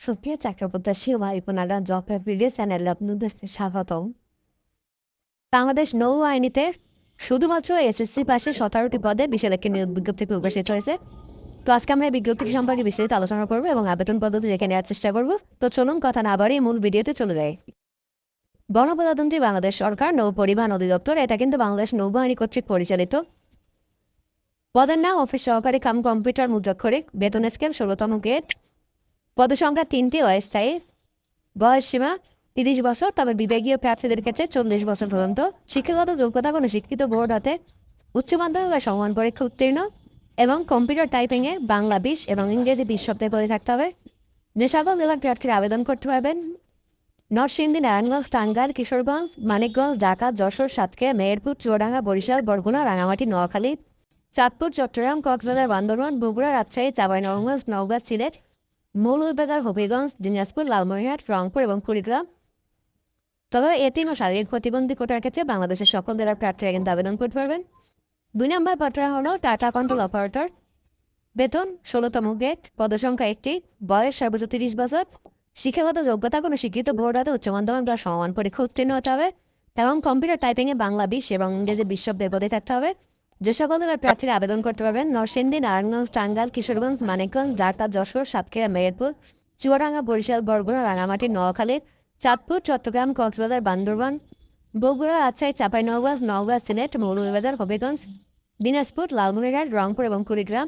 সুপ্রিয় চাকরিপ্রত্যাশী ভাই বোনেরা জব প্রিভিয়াস চ্যানেলে আপনাদের স্বাগতম। বাংলাদেশ নৌ আইনিতে শুধুমাত্র এসএসসি পাশে সতেরোটি পদে বিশাল একটি নিয়োগ বিজ্ঞপ্তি প্রকাশিত হয়েছে। তো আজকে আমরা এই বিজ্ঞপ্তি সম্পর্কে বিস্তারিত আলোচনা করব এবং আবেদন পদ্ধতি দেখে নেওয়ার চেষ্টা করব। তো চলুন, কথা না বাড়িয়ে মূল ভিডিওতে চলে যাই। গণপ্রজাতন্ত্রী বাংলাদেশ সরকার, নৌ পরিবহন অধিদপ্তর, এটা কিন্তু বাংলাদেশ নৌবাহিনী কর্তৃক পরিচালিত। পদের নাম, অফিস সহকারী, কাম কম্পিউটার, মুদ্রাক্ষরিক, বেতন স্কেল ষোলোতম গেট পদসংখ্যা তিনটি অস্থায়ী। বয়স সীমা তিরিশ বছর, তবে বিভাগীয় প্রার্থীদের ক্ষেত্রে চল্লিশ বছর পর্যন্ত। শিক্ষাগত যোগ্যতা কোনো শিক্ষিত বোর্ড হাতে উচ্চ মাধ্যমিক বা সমান পরীক্ষা উত্তীর্ণ এবং কম্পিউটার টাইপিংয়ে বাংলা, বিশ এবং ইংরেজি বিশ সপ্তাহে করে থাকতে হবে। সকল জেলার প্রার্থীরা আবেদন করতে পারবেন, নরসিংদী, নারায়ণগঞ্জ, টাঙ্গাইল, কিশোরগঞ্জ, মানিকগঞ্জ, ঢাকা, যশোর, সাতক্ষীরা, মেহেরপুর, চুয়াডাঙ্গা, বরিশাল, বরগুনা রাঙামাটি নোয়াখালী, চাঁদপুর, চট্টগ্রাম, কক্সবাজার, বান্দরবান, বগুড়া, রাজশাহী, চাঁপাইনবাবগঞ্জ, নওগাঁ, সিলেট মৌলভীবাজার হবিগঞ্জ দিনাজপুর লালমনিরহাট রংপুর এবং কুড়িগ্রাম তবে এতিম ও শারীরিক প্রতিবন্ধী কোটার ক্ষেত্রে বাংলাদেশের সকল জেলার প্রার্থীরা কিন্তু আবেদন করতে পারবেন দুই নম্বর পত্র হলো টাটা কন্ট্রোল অপারেটর বেতন ষোলোতম গ্রেড পদসংখ্যা একটি, বয়স সর্বোচ্চ তিরিশ বছর শিক্ষাগত যোগ্যতা কোনো শিক্ষিত বোর্ড হাতে উচ্চ মাধ্যমিক বা সমান পরীক্ষা উত্তীর্ণ হতে হবে এবং কম্পিউটার টাইপিংয়ে বাংলা বিশ এবং ইংরেজি বিশ শব্দের পদে থাকতে হবে। যে সকল জেলার প্রার্থীরা আবেদন করতে পারবেন নরসিংদী, নারায়ণগঞ্জ, টাঙ্গাইল, কিশোরগঞ্জ, মানিকগঞ্জ, ঢাকা, যশোর, সাতক্ষীরা, মেহেরপুর, চুয়াডাঙ্গা, বরিশাল, বরগুনা রাঙামাটি নোয়াখালী, চাঁদপুর, চট্টগ্রাম, কক্সবাজার, বান্দরবান, বগুড়া, রাজশাহী, চাঁপাইনবাবগঞ্জ, নওগাঁ, সিলেট, মৌলভীবাজার, হবিগঞ্জ, দিনাজপুর, লালমনিরহাট, রংপুর এবং কুড়িগ্রাম।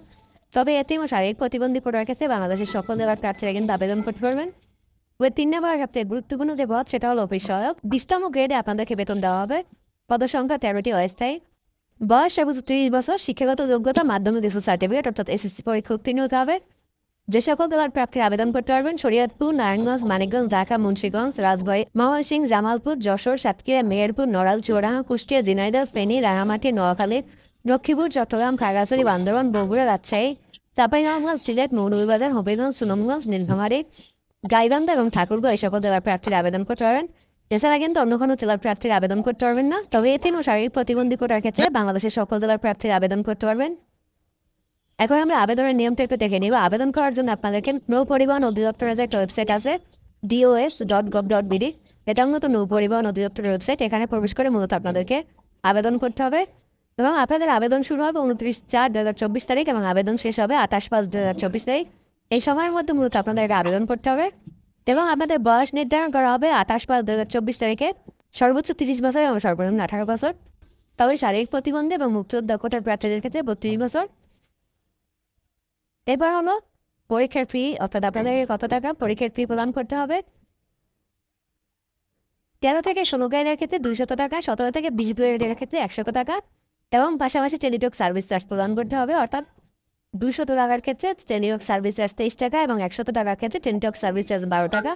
তবে এতে শারীরিক প্রতিবন্ধী কোটার ক্ষেত্রে বাংলাদেশের সকল জেলার প্রার্থীরা কিন্তু আবেদন করতে পারবেন। ওই তিন নম্বর সবচেয়ে গুরুত্বপূর্ণ যে পদ সেটা হলো অফিস সহায়ক। বিশতম গ্রেডে আপনাদেরকে বেতন দেওয়া হবে। পদসংখ্যা তেরোটি অস্থায়ী। বয়স সর্বোচ্চ তিরিশ বছর শিক্ষাগত যোগ্যতা মাধ্যমিক রেসুল সার্টিফিকেট অর্থাৎ এসএসসি পরীক্ষা উত্তীর্ণ হতে হবে যে সকল জেলার প্রার্থীরা আবেদন করতে পারবেন শরীয়তপুর নারায়ণগঞ্জ মানিকগঞ্জ ঢাকা মুন্সিগঞ্জ রাজবাড়ী ময়মনসিংহ জামালপুর যশোর সাতক্ষীরা মেহেরপুর নড়াল চুয়াডাঙ্গা কুষ্টিয়া ঝিনাইদহ ফেনী রাঙামাটি নোয়াখালী লক্ষ্মীপুর চট্টগ্রাম খাগড়াছড়ি বান্দরবান বগুড়া রাজশাহী চাঁপাইনবাবগঞ্জ সিলেট মৌলভীবাজার হবিগঞ্জ সুনামগঞ্জ নীলফামারী গাইবান্ধা এবং ঠাকুরগাঁও এই সকল জেলার প্রার্থীরা আবেদন করতে পারবেন। এছাড়া কিন্তু অন্য কোনো জেলার প্রার্থীরা আবেদন করতে পারবেন না। তবে এতিম ও শারীরিক প্রতিবন্ধী কোটার ক্ষেত্রে বাংলাদেশের সকল জেলার প্রার্থীরা আবেদন করতে পারবেন। এখন আমরা আবেদনের নিয়মটা একটু দেখে নিব। আবেদন করার জন্য আপনাদেরকে নৌ পরিবহন অধিদপ্তরের যে একটা ওয়েবসাইট আছে DOS dot gov dot BD এটা মূলত নৌ পরিবহন অধিদপ্তরের ওয়েবসাইট এখানে প্রবেশ করে মূলত আপনাদেরকে আবেদন করতে হবে। এবং আপনাদের আবেদন শুরু হবে উনত্রিশ চার দু হাজার চব্বিশ তারিখ এবং আবেদন শেষ হবে আঠাশ পাঁচ দু হাজার চব্বিশ তারিখ। এই সময়ের মধ্যে মূলত আপনাদের আবেদন করতে হবে। এবং আপনাদের বয়স নির্ধারণ করা হবে আঠাশ পাঁচ দু তারিখে। সর্বোচ্চ তিরিশ বছর এবং সর্বনিম্ন আঠারো বছর। তবে শারীরিক প্রতিবন্ধী এবং মুক্তিযোদ্ধা কোটার প্রার্থীদের ক্ষেত্রে বত্রিশ বছর। এবার হলো পরীক্ষার ফি অর্থাৎ আপনাদেরকে কত টাকা পরীক্ষার ফি প্রদান করতে হবে? তেরো থেকে ষোলো গ্রেডের ক্ষেত্রে দুইশত টাকা, সতেরো থেকে বিশ গ্রেডের ক্ষেত্রে একশত টাকা এবং পাশাপাশি টেলিটক সার্ভিস চার্জ প্রদান করতে হবে। অর্থাৎ দুশত টাকার ক্ষেত্রে টেলিটক সার্ভিস চার্জ তেইশ টাকা এবং একশত টাকার ক্ষেত্রে টেলিটক সার্ভিস চার্জ বারো টাকা।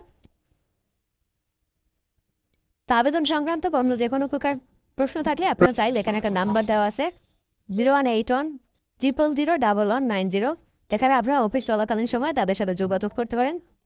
তা আবেদন সংক্রান্ত অন্য যে কোনো প্রকার প্রশ্ন থাকলে আপনার চাইলে এখানে একটা নাম্বার দেওয়া আছে। Zero one eight one triple zero double one nine zero এখানে আপনারা অফিস চলাকালীন সময় তাদের সাথে যোগাযোগ করতে পারেন।